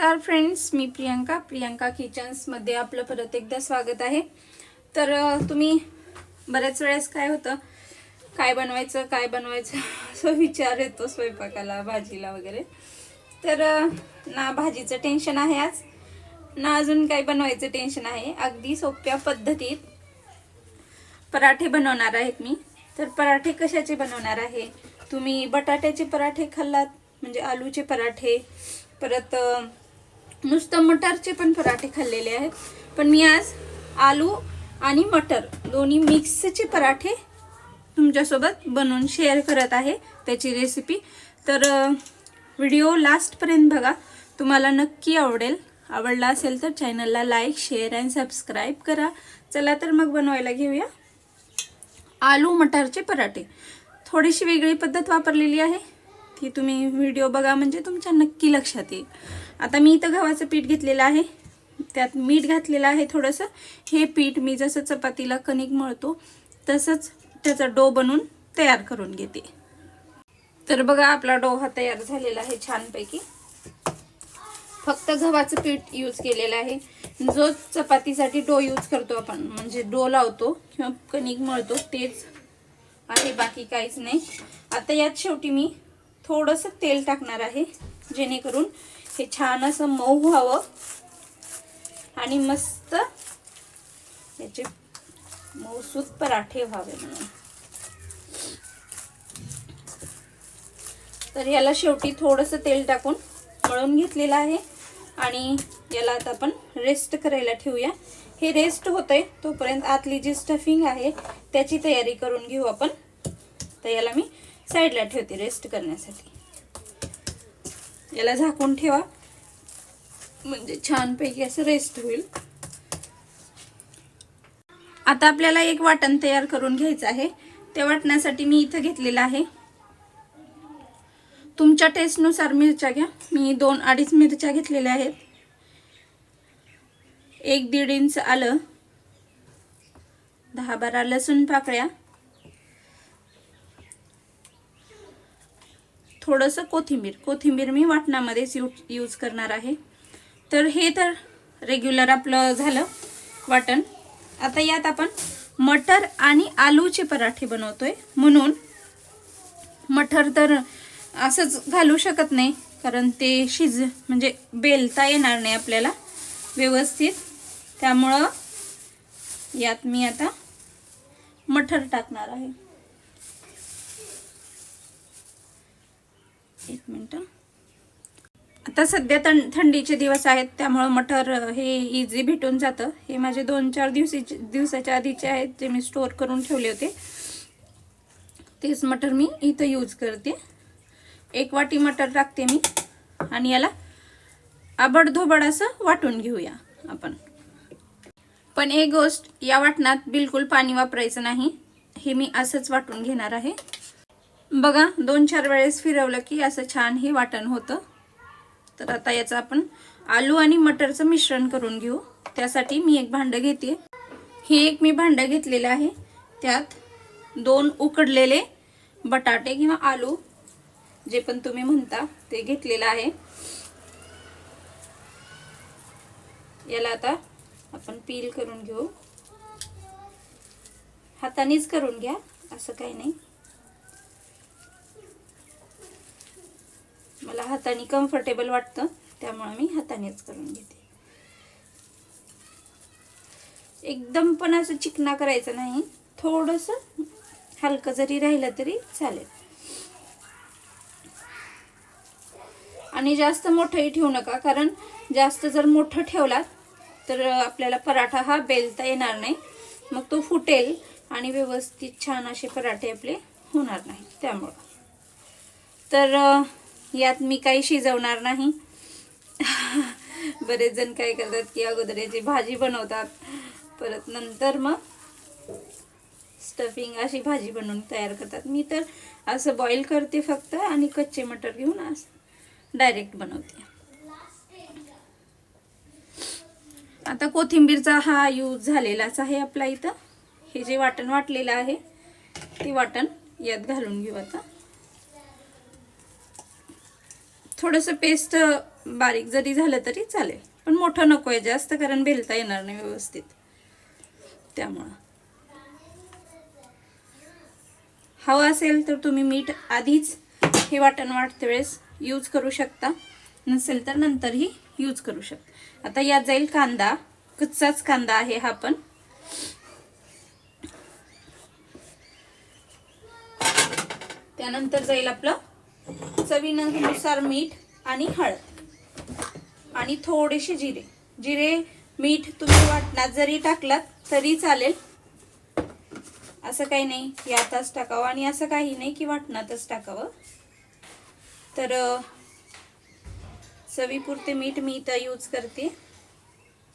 नमस्कार फ्रेंड्स मी प्रियांका. प्रियांका किचन्समध्ये आपलं परत एकदा स्वागत आहे. तर तुम्ही बऱ्याच वेळेस काय होतं? काय बनवायचं काय बनवायचं असं विचार येतो स्वयंपाकाला भाजीला वगैरे. तर ना भाजीचं टेन्शन आहे आज ना अजून काही बनवायचं टेन्शन आहे. अगदी सोप्या पद्धतीत पराठे बनवणार आहेत मी. तर पराठे कशाचे बनवणार आहे? तुम्ही बटाट्याचे पराठे खाल्लात? म्हणजे आलूचे पराठे परत नुसतं मटारचे पण पराठे खाल्लेले आहेत. पण मी आज आलू आणि मटर दोन्ही मिक्सचे पराठे तुमच्यासोबत बनवून शेअर करत आहे त्याची रेसिपी तर व्हिडिओ लास्टपर्यंत बघा. तुम्हाला नक्की आवडेल. आवडला असेल तर चॅनलला लाईक शेअर अँड सबस्क्राईब करा. चला तर मग बनवायला घेऊया. आलू मटारचे पराठे. थोडीशी वेगळी पद्धत वापरलेली आहे. ती तुम्ही व्हिडिओ बघा म्हणजे तुमच्या नक्की लक्षात येईल. आता मी इथं गव्हाचं पीठ घेतलेलं आहे. त्यात मीठ घातलेलं आहे थोडंसं. हे पीठ मी जसं चपातीला कणिक मळतो तसंच त्याचा डो बनवून तयार करून घेते. तर बघा आपला डो हा तयार झालेला आहे छानपैकी. फक्त गव्हाचं पीठ यूज केलेलं आहे. जो चपातीसाठी डो यूज करतो आपण म्हणजे डो लावतो किंवा कणिक मळतो तेच आहे बाकी काहीच नाही. आता यात शेवटी मी थोडंसं तेल टाकणार आहे जेणेकरून हे छान असं मऊ व्हावं. आणि मस्त याचे मऊसूत पराठे व्हावे म्हणून. तर याला शेवटी थोडंसं तेल टाकून मळून घेतलेलं आहे. आणि याला आता आपण रेस्ट करायला ठेवूया. हे रेस्ट होतंय तोपर्यंत आतली जी स्टफिंग आहे त्याची तयारी करून घेऊ आपण. तर याला मी साईडला ठेवते रेस्ट करण्यासाठी. याला झाकून ठेवा. म्हणजे छानपैकी असं रेस्ट होईल. आता आपल्याला एक वाटण तयार करून घ्यायचं आहे. त्या वाटण्यासाठी मी इथं घेतलेलं आहे. तुमच्या टेस्टनुसार मिरच्या घ्या. मी दोन अडीच मिरच्या घेतलेल्या आहेत. एक दीड इंच आलं. दहा बारा लसूण पाकळ्या. थोडंसं कोथिंबीर. कोथिंबीर मी वाटणामध्येच यू यूज करणार आहे. तर हे तर रेग्युलर आपलं झालं वाटण. आता यात आपण मटर आणि आलूचे पराठे बनवतोय. म्हणून मटर तर असंच घालू शकत नाही कारण ते शिज म्हणजे बेलता येणार नाही आपल्याला व्यवस्थित. त्यामुळं यात मी आता मटर टाकणार आहे. एक मिनटं. आता सध्या थं थंडीचे दिवस आहेत त्यामुळं मटर हे इझी भेटून जातं. हे माझे दोन चार दिवसाचे दिवसाच्या आधीचे आहेत जे मी स्टोअर करून ठेवले होते. तेच मटर मी इथं यूज करते. एक वाटी मटर टाकते मी आणि याला आबडधोबड असं वाटून घेऊया आपण. पण एक गोष्ट या वाटणात बिलकुल पाणी वापरायचं नाही. हे मी असंच वाटून घेणार आहे. बघा दोन चार वेळेस फिरवलं की असं छान हे वाटण होतं. तर आता याचं आपण आलू आणि मटरचं मिश्रण करून घेऊ. त्यासाठी मी एक भांडं घेते. हे एक मी भांडं घेतलेलं आहे. त्यात दोन उकडलेले बटाटे किंवा आलू जे पण तुम्ही म्हणता ते घेतलेलं आहे. याला आता आपण पील करून घेऊ. हातानेच करून घ्या असं काही नाही. मला हाताने कम्फर्टेबल वाटतं त्यामुळे मी हातानेच करून घेते. एकदम पण असं चिकना करायचं नाही थोडंसं हलकं जरी राहिलं तरी चालेल. आणि जास्त मोठंही ठेवू नका कारण जास्त जर मोठं ठेवलात तर आपल्याला पराठा हा बेलता येणार नाही. मग तो फुटेल आणि व्यवस्थित छान असे पराठे आपले होणार नाही त्यामुळं. तर यात मी काही शिजवणार नाही. बरेच जण काय करतात की अगोदर याची भाजी बनवतात. परत नंतर मग स्टफिंग अशी भाजी बनवून तयार करतात. मी तर असं बॉईल करते फक्त आणि कच्चे मटर घेऊन असं डायरेक्ट बनवते. आता कोथिंबीरचा हा यूज झालेलाच आहे आपला इथं. हे जे वाटण वाटलेलं आहे ते वाटण यात घालून घेऊ आता. थोडंसं पेस्ट बारीक जरी झालं तरी चालेल. पण मोठं नको आहे जास्त कारण बेलता येणार नाही व्यवस्थित. त्यामुळं. हवं असेल तर तुम्ही मीठ आधीच हे वाटण वाटते वेळेस यूज करू शकता. नसेल तर नंतरही यूज करू शकता. आता यात जाईल कांदा. कच्चाच कांदा आहे हा पण. त्यानंतर जाईल आपलं चवीनुसार मीठ आणि हळद. आणि थोडेसे जिरे. जिरे मीठ तुम्ही वाटणात जरी टाकलात तरी चालेल. असं काही नाही. यातच टाकावं आणि असं काही नाही की वाटणातच टाकावं. तर चवीपुरते मीठ मी इथं यूज करते.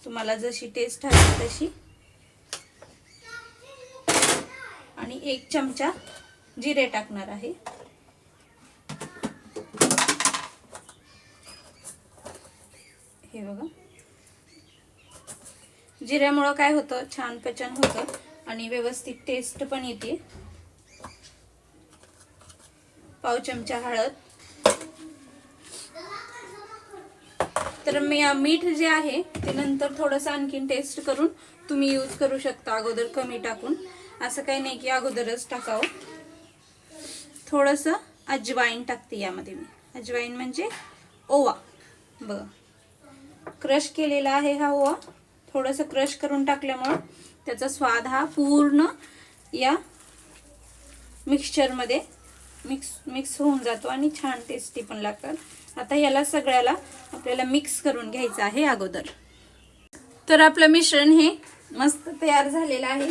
तुम्हाला जशी टेस्ट हवी तशी. आणि एक चमचा जिरे टाकणार आहे. हे बघा. जिऱ्यामुळं काय होतं? छान पचन होतं आणि व्यवस्थित टेस्ट पण येते. पाव चमचा हळद. तर मी मीठ जे आहे ते नंतर थोडंसं आणखीन टेस्ट करून तुम्ही यूज करू शकता अगोदर कमी टाकून. असं काही नाही की अगोदरच टाकावं. थोडंसं अजवाईन टाकते यामध्ये मी. अजवाईन म्हणजे ओवा. बघ. क्रश केलेला आहे हा ओवा. थोडंसं क्रश करून टाकल्यामुळं त्याचा स्वाद हा पूर्ण या मिक्सचरमध्ये मिक्स मिक्स होऊन जातो आणि छान टेस्टी पण लागतात. आता याला सगळ्याला आपल्याला मिक्स करून घ्यायचं आहे अगोदर. तर आपलं मिश्रण हे मस्त तयार झालेलं आहे.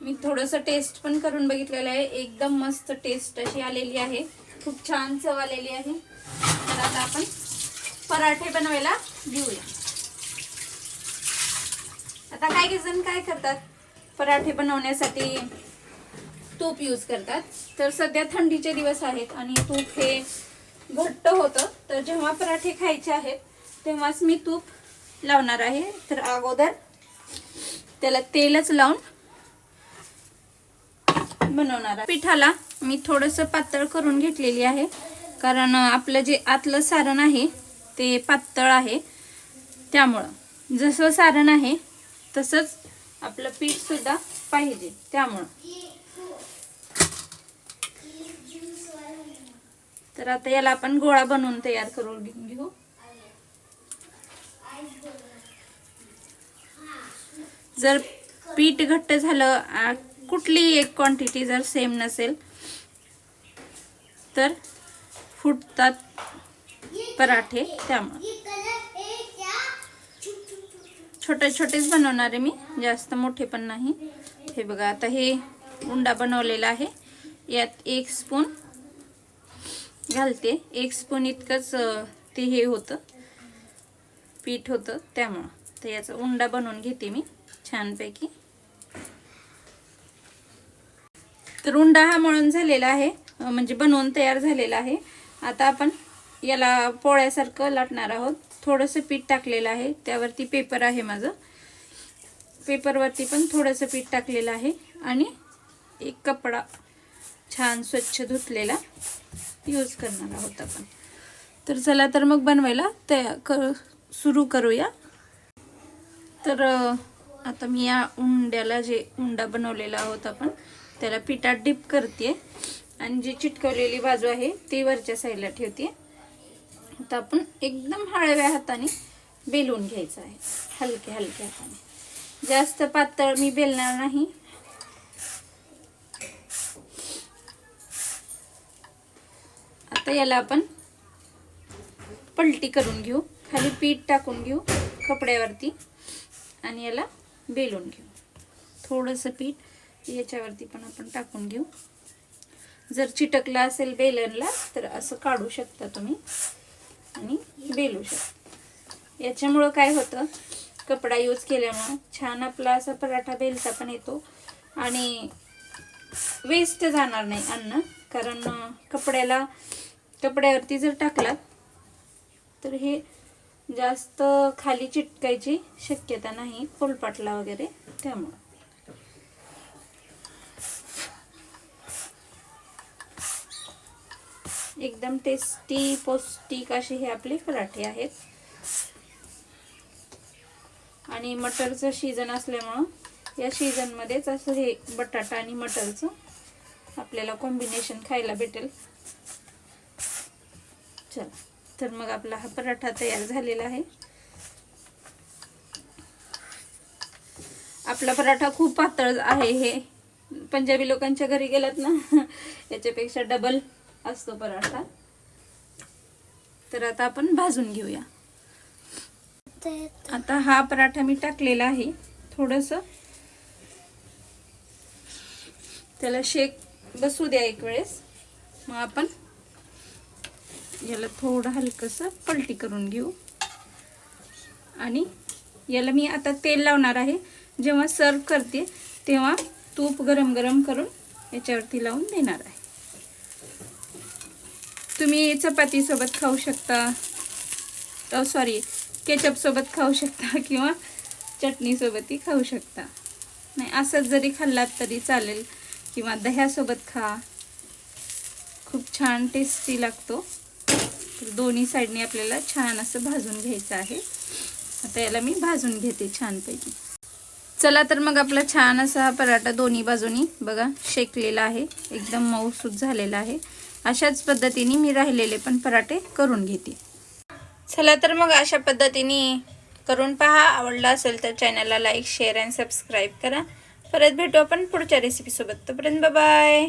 मी थोडंसं टेस्ट पण करून बघितलेलं आहे. एकदम मस्त टेस्ट अशी आलेली आहे. खूप छान चव आलेली आहे. तर आता आपण पराठे बनवायला घेऊया. आता काही जण काय करतात? पराठे बनवण्यासाठी तूप यूज करतात. तर सध्या थंडीचे दिवस आहेत आणि तूप हे घट्ट होतं. तर जेव्हा पराठे खायचे आहेत तेव्हाच मी तूप लावणार आहे. तर अगोदर त्याला तेलच लावून बनवणार आहे. पिठाला मी थोडंसं पातळ करून घेतलेली आहे. कारण आपलं जे आतलं सारण आहे ते पातळ आहे. त्यामुळं जसं सारण आहे तसंच आपलं पीठ सुद्धा पाहिजे. त्यामुळं. तर आता याला आपण गोळा बनवून तयार करून घेऊ. जर पीठ घट्ट झालं कुठली एक क्वांटिटी जर सेम नसेल तर फुटतात पराठे त्यामुळे. छोटे छोटेच बनवणार आहे मी जास्त मोठे पण नाही. हे बघा आता हे उंडा बनवलेला आहे. यात एक स्पून घालते. एक स्पून इतकंच ते हे होतं. पीठ होतं त्यामुळं. तर याचा उंडा बनवून घेते मी छानपैकी. तर उंडा हा मळून झालेला आहे म्हणजे बनवून तयार झालेला आहे. आता आपण याला पोळ्यासारखं लाटणार आहोत. थोडंसं पीठ टाकलेलं आहे. त्यावरती पेपर आहे माझं. पेपरवरती पण थोडंसं पीठ टाकलेलं आहे. आणि एक कपडा छान स्वच्छ धुतलेला यूज करणार आहोत आपण. तर चला तर मग बनवायला तया कर सुरू करूया. तर आता मी या उंड्याला जे उंडा बनवलेला आहोत आपण त्याला पिठात डिप करते आणि जी चिटकवलेली बाजू आहे ती वरच्या साईडला ठेवते आता आपण एकदम हळव्या हाताने बेलून घ्यायचं आहे. हलक्या हलक्या हाताने. जास्त पातळ मी बेलणार नाही. आता याला आपण पलटी करून घेऊ. खाली पीठ टाकून घेऊ कपड्यावरती आणि याला बेलून घेऊ. थोडंसं पीठ याच्यावरती पण आपण टाकून घेऊ. जर चिटकला असेल बेलनला तर असं काढू शकता तुम्ही. आणि बेलू शकतो याच्यामुळं काय होतं कपडा यूज केल्यामुळं छान आपला असा पराठा बेलता पण येतो आणि वेस्ट जाणार नाही अन्न. कारण कपड्याला कपड्यावरती जर टाकलात तर हे जास्त खाली चिटकायची शक्यता नाही फुलपाटला वगैरे त्यामुळं. एकदम टेस्टी पौष्टिक असे हे आपले पराठे आहेत. आणि मटरचं सीझन असल्यामुळं या सीझनमध्येच असं हे बटाटा आणि मटरचं आपल्याला कॉम्बिनेशन खायला भेटेल. चल तर मग आपला हा पराठा तयार झालेला आहे. आपला पराठा खूप पातळ आहे हे. पंजाबी लोकांच्या घरी गेलात ना याच्यापेक्षा डबल असतो पराठा. तर आता आपण भाजून घेऊया. आता हा पराठा मी टाकलेला आहे. थोडस. त्याला शेक बसू द्या एक वेळेस. मग आपण याला थोडं हलकस पलटी करून घेऊ. आणि याला मी आता तेल लावणार आहे. जेव्हा सर्व करते तेव्हा तूप गरम गरम करून याच्यावरती लावून देणार आहे. तुम्ही चपातीसोबत खाऊ शकता. सॉरी केचपसोबत खाऊ शकता किंवा चटणीसोबतही खाऊ शकता. नाही असंच जरी खाल्लात तरी चालेल. किंवा दह्यासोबत खा. खूप छान टेस्टी लागतो. तर दोन्ही साईडने आपल्याला छान असं भाजून घ्यायचं आहे. आता याला मी भाजून घेते छानपैकी. चला तर मग आपला छान असा हा पराठा दोन्ही बाजूनी बघा शेकलेला आहे. एकदम मऊसूत झालेला आहे. अशाच पद्धतीने मी राहिलेले पण पराठे करून घेते. चला तर मग अशा पद्धतीने करून पहा. आवडला असेल तर चॅनलला लाईक शेअर अँड सबस्क्राईब करा. परत भेटू आपण पुढच्या रेसिपीसोबत तोपर्यंत बाय